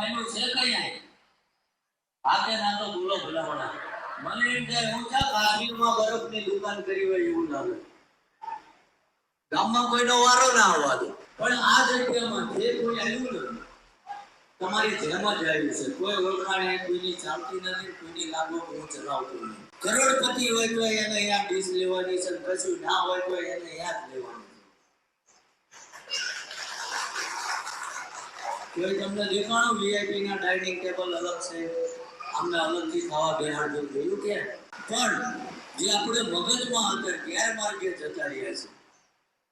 માયનું છે કઈ આય? આકે ના તો બોલો ભલામણા મને એમ કે હું ક્યાં કાશ્મીરમાં બરફની દુકાન કરી હોય એવું લાગે ગામમાં કોઈનો વારો ના આવવા દે. પણ આ જગ્યામાં જે કોઈ આવ્યું ને, તમારી જેમ જ આવ્યું છે. કોઈ ઓળખાણે કોઈની ચાલતી નથી, કોઈની લાગો હું ચલાવતો નહીં કરોડપતિ હોય તો એને યાદ ડીશ લેવાની છે કશું ના હોય તો એને યાદ લેવાની. કોઈ તમને દેખાણું વીઆઈપી ના ડાઇનિંગ ટેબલ અલગ છે, અમને અલગથી ખાવા બેહાડજો જોયું કે? પણ જે આપણે મગજમાં અંદર ગેરમાર્ગે જતા રહ્યા છે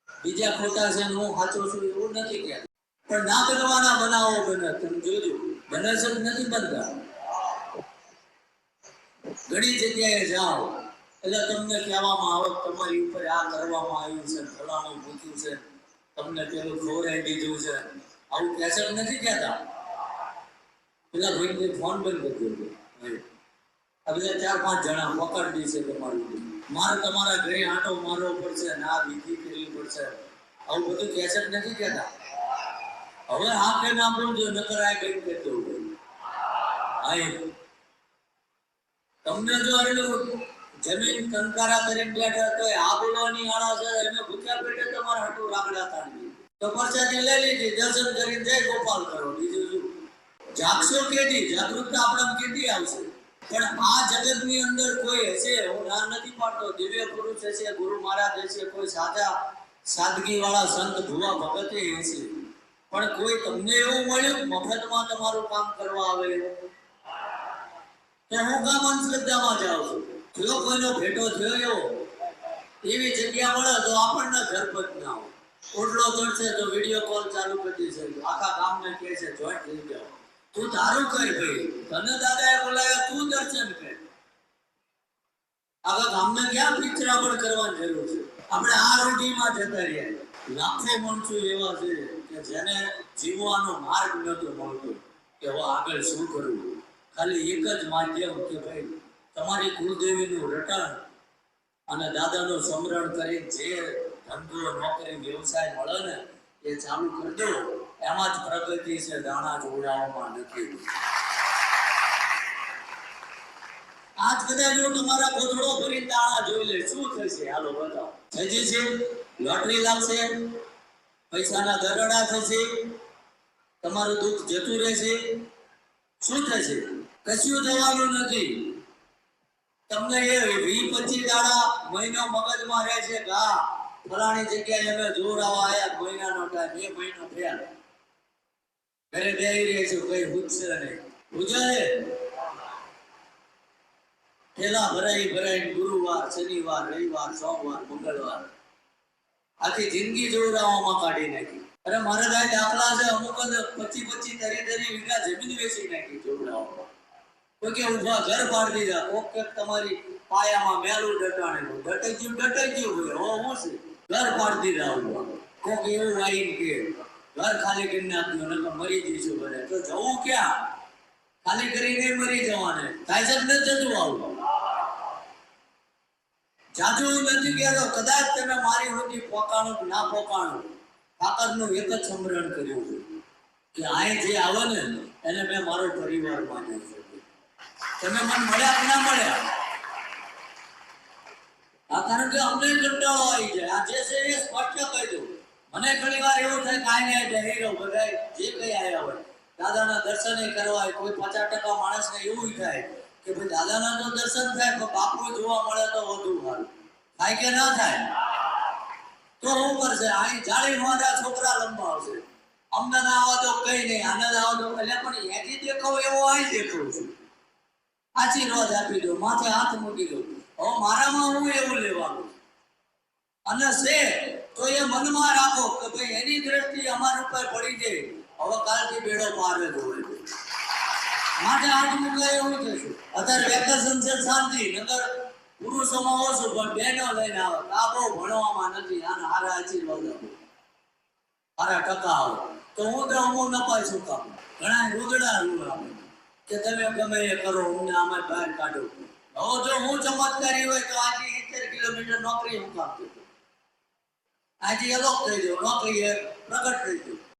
બીજા ખોટા છે હું સાચો છું એવું નથી કે પણ ના કરવાના બનાવો બને, તમે જોજો, બને છે નથી બનતા? ઘણી જગ્યાએ જાઓ, એટલે તમને કહેવામાં આવે તમારી ઉપર આ કરવામાં આવ્યું છે, ફલાણું પૂછ્યું છે, તમને પેલું ખોરાઈ દીધું છે. આવું કેસેટ નથી કહેતા. પેલા ભાઈને ફોન બંધ કરી દેજો આ બધા ચાર પાંચ જણા પકડી છે તમારું. મારે તમારા ઘરે આંટો મારવો પડશે ના વિધિ કરવી પડશે. આવું બધું કેસેટ નથી કહેતા. હવે આ કે ના બોલજો, નકર આ કઈ કહેતો હા એમ. તમને જો આટલું જમીન કંકારા કરીને બેઠા તો આ બોલવાની આળા છે, એને ભૂખ્યા પેટે તમારે હાટું રાખડા તાણવી તો લઈ લીધી, દર્શન કરીને જય ગોપાલ કરો. બીજું શું? જાગશો કેટી જાગૃતતા આપણા કેટી આવશે? પણ આ જગતની અંદર કોઈ હશે? હું ના નથી પાડતો. દિવ્ય પુરુષ હશે, ગુરુ મહારાજ હશે, કોઈ સાચા સાદગી વાળા સંત ભુવા ભગતે હશે. પણ કોઈ તમને એવું મળ્યું, મફતમાં તમારું કામ કરવા આવે? તો હું કામ અંધશ્રદ્ધામાં જાઉં છું. જો કોઈનો ભેટો થયો એવો જગ્યા મળે તો આપણને ઘરપત ના હોય. ઓટલો ચડશે તો વીડિયો કોલ ચાલુ કરી દેશે. આખા ગામને કહે છે જોઈન્ટ થઈ જાઓ. તું તારું કર ભાઈ? તને દાદાએ બોલાવ્યા, તું દર્શન કર. આખા ગામને ક્યાં પિક્ચરામણ કરવાની જરૂર છે? આપણે આ રૂઢીમાં જતા રહ્યા લાખો માણસો એવા છે કે જેને જીવવાનો માર્ગ નતો મળતો કે હવે આગળ શું કરવું? ખાલી એક જ માધ્યમ કે ભાઈ, તમારી કુળદેવીનું રટણ અને દાદાનું સમરણ કરી જે ધંધો નોકરી વ્યવસાય મળે ને, એ ચાલુ કરી એમાં જ પ્રગતિ છે, દાણા જોડાવામાં નથી આજ કદાચ જો તમારા ગોધડો ભરી દાણા જોઈ લે, શું થશે? હાલો બતાવો. થઈ છે, લોટરી લાગશે, પૈસાના દરડા થશે, તમારું દુઃખ જતું રહેશે. શું થશે? કશું થવાનું નથી. તમને એ વી પચીસ દાડા મહિનો મગજમાં રહે છે કે હા ફલાણી જગ્યાએ અમે જોર આવ્યા મહિનાનો ટાઈમ બે મહિનો થયા. ઘરે બેહી રહે છું કઈ પૂછશે નહીં. પૂછાય પેલા ભરાઈ ભરાઈ ગુરુવાર, શનિવાર, રવિવાર, સોમવાર, મંગળવાર. આખી જિંદગી જોરાવામાં કાઢી નાખી. અરે મારા ગાય દાખલા છે, અમુક જ પચી પચી તરી તરી વીઘા જમીન વેચી નાખી જોરાવામાં કોઈ કે ઊભા ઘર પાડી દીધા, કોક તમારી પાયામાં મેલું ડટાણેલું, ડટાઈ ગયું ડટાઈ ગયું હોય હો, હું છે? ઘર પાડતી દીધા કોક એવું આવીને કે, ઘર ખાલી કરી નાખ્યું નકર મરી જઈશું બધા. તો જવું ક્યાં? ખાલી કરીને મરી જવાને. થાય છે જતું આવું. જાજુ નથી ગયેલો કદાચ તમે મારી હોતી પોકાણું ના પોકાણું. કાકરનું એક જ સમરણ કર્યું છે કે અહીં જે આવે ને, એને મેં મારો પરિવાર માન્યો છે. તમે મને મળ્યા કે ના મળ્યા? આ કારણ કે અમને કંટાળો આવી જાય. આ જે છે એ સ્પષ્ટ કહી દઉં. મને ઘણી વાર એવું થાય કાંઈ નહીં એટલે હીરો બધાય, જે કઈ આવ્યા હોય. દાદાના દર્શન કરવા હોય, કોઈ પચાસ ટકા માણસને એવું થાય કે ભાઈ દાદાના તો દર્શન થાય, પણ બાપુ જોવા મળે તો વધુ સારું. થાય કે ના થાય? તો શું કરશે? અહીં જાળી મારા છોકરા લંબાવશે અમને ના આવા તો કઈ નહીં. આને આવા તો એટલે પણ એથી દેખાવ એવો અહીં દેખાવ છું. આશીર્વાદ આપી દો. માથે હાથ મૂકી દો. હવે મારામાં હું એવું લેવાનું? અને છે તો એ મનમાં રાખો કે ભાઈ એની દ્રષ્ટિ અમારા ઉપર પડી જાય. હવે કાલથી બેડો પાર જોવે માટે આજ હાથ મૂકે એવું થશે અત્યારે વેકેશન છે શાંતિ નગર પુરુષોમાં ઓછું, પણ બહેનો લઈને આવે. આ ભણવામાં નથી, આને હારા આશીર્વાદ આપો. હારા ટકા આવે તો હું તો હું નપાઈ શું કામ. ઘણા રૂગડા રૂ આપે કે તમે ગમે એ કરો, હું આમાં બહાર કાઢો. હવે જો હું ચમત્કારી હોય તો આજે સિત્તેર કિલોમીટર નોકરી હું કામ કરતો. આજે અલોક થઈ ગયો, નોકરી પ્રગટ થઈ ગયું.